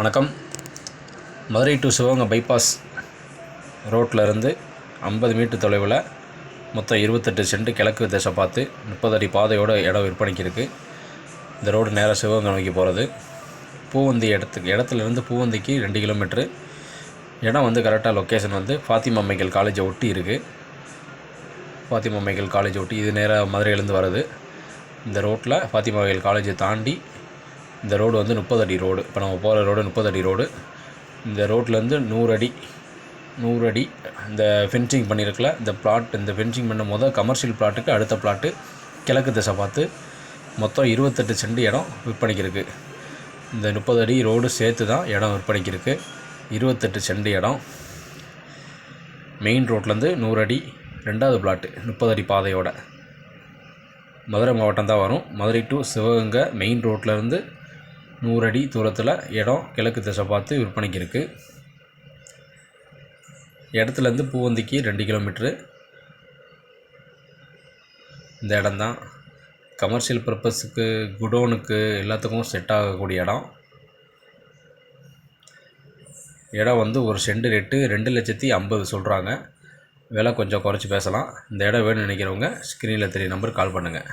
வணக்கம். Madurai to Sivaganga bypass ரோட்டில் இருந்து ஐம்பது மீட்டர் தொலைவில் மொத்தம் இருபத்தெட்டு சென்ட் கிழக்கு திசை பார்த்து முப்பது அடி பாதையோட இடம் விற்பனைக்கு இருக்குது இந்த ரோடு நேராக சிவகங்கை நோக்கி போகிறது பூவந்தி இடத்துக்கு இடத்துலேருந்து பூவந்திக்கு ரெண்டு கிலோமீட்ரு இடம் வந்து கரெக்டாக லொக்கேஷன் வந்து ஃபாத்திமா மைக்கேல் காலேஜை ஒட்டி இருக்குது ஃபாத்திமா மைக்கேல் காலேஜ் ஒட்டி இது நேராக மதுரையிலேருந்து வருது. இந்த ரோட்டில் ஃபாத்திமா மைக்கேல் காலேஜை தாண்டி இந்த ரோடு வந்து முப்பது அடி ரோடு. இப்போ நம்ம போகிற ரோடு முப்பது அடி ரோடு. இந்த ரோட்லேருந்து நூறு அடி நூறு அடி இந்த ஃபென்சிங் பண்ணியிருக்கல இந்த பிளாட் இந்த ஃபென்சிங் பண்ண போது கமர்ஷியல் பிளாட்டுக்கு அடுத்த பிளாட்டு கிழக்கு திசை பார்த்து மொத்தம் இருபத்தெட்டு சென்ட் இடம் விற்பனைக்கு இருக்குது இந்த முப்பது அடி ரோடு சேர்த்து தான் இடம் விற்பனைக்கு இருக்குது இருபத்தெட்டு சென்ட் இடம். மெயின் ரோட்லேருந்து நூறு அடி ரெண்டாவது பிளாட்டு முப்பது அடி பாதையோட. மதுரை மாவட்டம் தான் வரும். மதுரை டு சிவகங்கை மெயின் ரோட்லேருந்து நூறு அடி தூரத்தில் இடம் கிழக்கு திசை பார்த்து விற்பனைக்கு இருக்குது இடத்துலேருந்து பூவந்திக்கு ரெண்டு கிலோமீட்ரு இந்த இடம்தான். கமர்ஷியல் பர்பஸுக்கு குடோனுக்கு எல்லாத்துக்கும் செட் ஆகக்கூடிய இடம். இடம் வந்து ஒரு செண்டு ரேட்டு ரெண்டு லட்சத்தி ஐம்பது சொல்கிறாங்க விலை கொஞ்சம் குறைச்சி பேசலாம். இந்த இடம் வேணும்னு நினைக்கிறவங்க ஸ்க்ரீனில் தெரிய நம்பர் கால் பண்ணுங்கள்